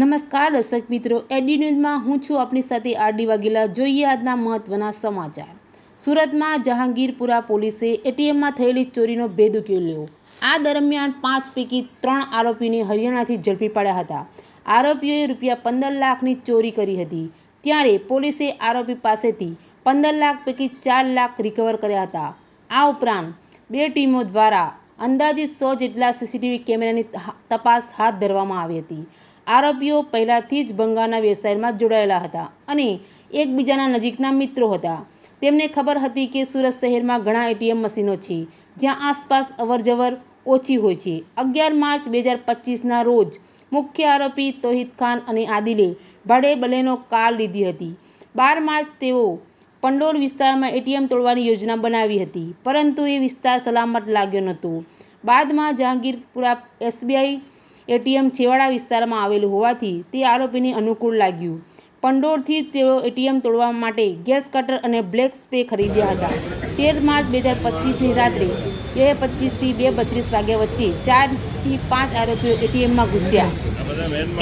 નમસ્કાર, દર્શક મિત્રો. એડી ન્યૂઝમાં હું છું આપની સાથે આરડી વાઘેલા. જોઈએ આજના મહત્વના સમાચાર. સુરતમાં જહાંગીરપુરા પોલીસે એટીએમમાં થયેલી ચોરીનો ભેદ ઉકેલ્યો. આ દરમિયાન પાંચ પૈકી ત્રણ આરોપીને હરિયાણાથી ઝડપી પાડ્યા હતા. આરોપીઓએ રૂપિયા પંદર લાખની ચોરી કરી હતી. ત્યારે પોલીસે આરોપી પાસેથી પંદર લાખ પૈકી ચાર લાખ રિકવર કર્યા હતા. આ ઉપરાંત બે ટીમો દ્વારા અંદાજિત સો જેટલા સીસીટીવી કેમેરાની તપાસ હાથ ધરવામાં આવી હતી. આરોપીઓ પહેલાંથી જ ભંગારના વ્યવસાયમાં જોડાયેલા હતા અને એકબીજાના નજીકના મિત્રો હતા. તેમને ખબર હતી કે સુરત શહેરમાં ઘણા એટીએમ મશીનો છે, જ્યાં આસપાસ અવરજવર ઓછી હોય છે. અગિયાર માર્ચ બે હજાર પચીસના રોજ મુખ્ય આરોપી તોહિદ ખાન અને આદિલે ભાડે બલેનો કાર લીધી હતી. બાર માર્ચ તેઓ પંડોર વિસ્તારમાં એટીએમ તોડવાની યોજના બનાવી હતી, પરંતુ એ વિસ્તાર સલામત લાગ્યો નહોતો. બાદમાં જહાંગીરપુરા એસબીઆઈ એટીએમ છેવાડા વિસ્તારમાં આવેલું હોવાથી તે આરોપીને અનુકૂળ લાગ્યું. પંડોળથી તેઓ એટીએમ તોડવા માટે ગેસ કટર અને બ્લેક સ્પ્રે ખરીદ્યા હતા. તેર માર્ચ બે હજાર પચીસની રાત્રે બે પચીસથી બે બત્રીસ વાગ્યા વચ્ચે ચારથી પાંચ આરોપીઓ એટીએમમાં ઘૂસ્યા.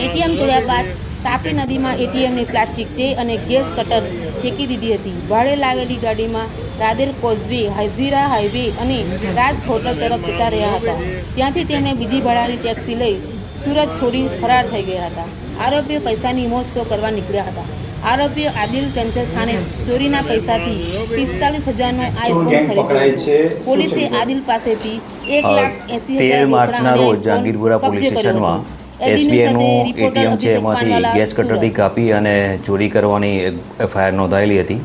એટીએમ તોડ્યા બાદ તાપી નદીમાં એટીએમની પ્લાસ્ટિક તે અને ગેસ કટર ફેંકી દીધી હતી. ભાડે લાવેલી ગાડીમાં રાદેર કોઝવે, હાજીરા હાઈવે અને રાજ હોટલ તરફ જતા રહ્યા હતા. ત્યાંથી તેમણે બીજી ભાડાની ટેક્સી લઈ સુરત છોડી ફરાર થઈ ગયા હતા. આરોપીઓ પૈસાની મોજ કરવા નીકળ્યા હતા. આરોપીઓ આદિલ ચંચલ ખાને ચોરીના પૈસાથી પિસ્તાલીસ હજારનો આઈફોન ખરીદ્યો. પોલીસે આદિલ પાસેથી એક લાખ એસી તેર માર્ચના રોજ જહાંગીરપુરા પોલીસ સ્ટેશનમાં. એસબીઆઈનું એટીએમ છે એમાંથી ગેસ કટરથી કાપી અને ચોરી કરવાની એફઆઈઆર નોંધાયેલી હતી.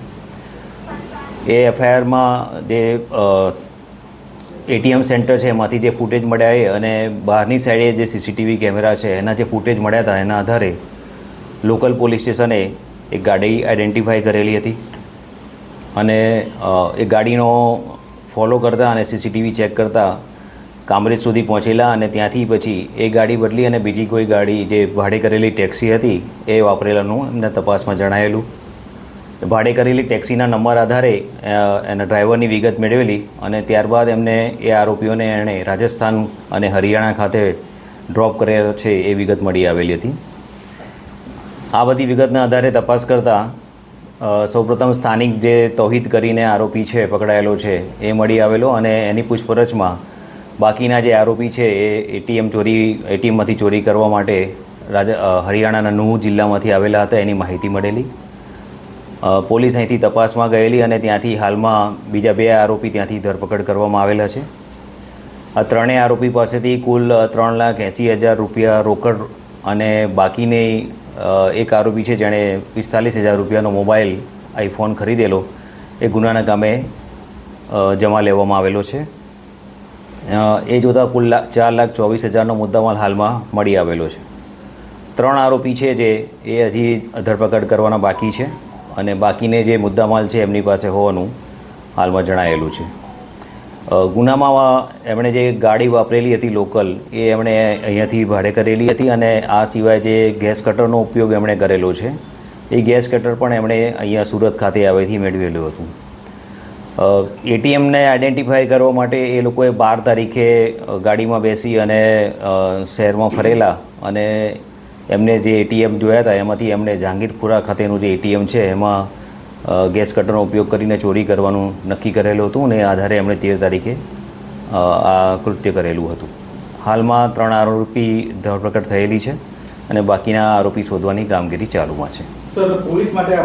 એ એફઆઈઆરમાં જે એટીએમ સેન્ટર છે, એમાંથી જે ફૂટેજ મળ્યા એ અને બહારની સાઈડે જે સીસીટીવી કેમેરા છે, એના જે ફૂટેજ મળ્યા હતા, એના આધારે લોકલ પોલીસ સ્ટેશને એક ગાડી આઈડેન્ટિફાઈ કરેલી હતી. અને એ ગાડીનો ફોલો કરતા અને સીસીટીવી ચેક કરતા કામરેજ સુધી પહોંચેલા અને ત્યાંથી પછી એ ગાડી બદલી અને બીજી કોઈ ગાડી જે ભાડે કરેલી ટેક્સી હતી, એ વાપરેલાનું એમને તપાસમાં જણાયેલું. ભાડે કરેલી ટેક્સીના નંબર આધારે એના ડ્રાઈવરની વિગત મેળવેલી અને ત્યારબાદ એમને એ આરોપીઓને એણે રાજસ્થાન અને હરિયાણા ખાતે ડ્રોપ કરેલો છે એ વિગત મળી આવેલી હતી. આ બધી વિગતના આધારે તપાસ કરતાં સૌપ્રથમ સ્થાનિક જે તૌહિદ કરીને આરોપી છે, પકડાયેલો છે, એ મળી આવેલો અને એની પૂછપરછમાં બાકીના જે આરોપી છે એ એટીએમ ચોરી, એટીએમમાંથી ચોરી કરવા માટે રાજા હરિયાણાના નુહ જિલ્લામાંથી આવેલા હતા, એની માહિતી મળેલી. પોલીસ અહીંથી તપાસમાં ગયેલી અને ત્યાંથી હાલમાં બીજા બે આરોપી ત્યાંથી ધરપકડ કરવામાં આવેલા છે. આ ત્રણેય આરોપી પાસેથી કુલ ત્રણ લાખ એંસી હજાર રૂપિયા રોકડ અને બાકીની એક આરોપી છે જેણે પિસ્તાલીસ હજાર રૂપિયાનો મોબાઈલ આઈફોન ખરીદેલો. એ ગુનાના કામે જમા લેવામાં આવેલો છે. એ જોતાં કુલ લાખ ચાર લાખ ચોવીસ હજારનો મુદ્દામાલ હાલમાં મળી આવેલો છે. ત્રણ આરોપી છે જે એ હજી ધરપકડ કરવાના બાકી છે. અને બાકીને જે મુદ્દામાલ છે એમની પાસે હોવાનું હાલમાં જણાયેલું છે. ગુનામાં એમણે જે ગાડી વાપરેલી હતી લોકલ, એ એમણે અહીંયાથી ભાડે કરેલી હતી અને આ સિવાય જે ગેસ કટરનો ઉપયોગ એમણે કરેલો છે, એ ગેસ કટર પણ એમણે અહીંયા સુરત ખાતે આવેથી મેળવેલું હતું. એટીએમને આઈડેન્ટિફાય કરવા માટે એ લોકોએ બાર તારીખે ગાડીમાં બેસી અને શહેરમાં ફરેલા અને એમને જે એટીએમ જોયા હતા, એમાંથી એમણે જહાંગીરપુરા ખાતેનું જે એટીએમ છે, એમાં ગેસ કટરનો ઉપયોગ કરીને ચોરી કરવાનું નક્કી કરેલું હતું અને આધારે એમણે તેર તારીખે આ કૃત્ય કરેલું હતું. હાલમાં ત્રણ આરોપી ધરપકડ થયેલી છે અને બાકીના આરોપી શોધવાની કામગીરી ચાલુમાં છે. સર, પોલીસ માટે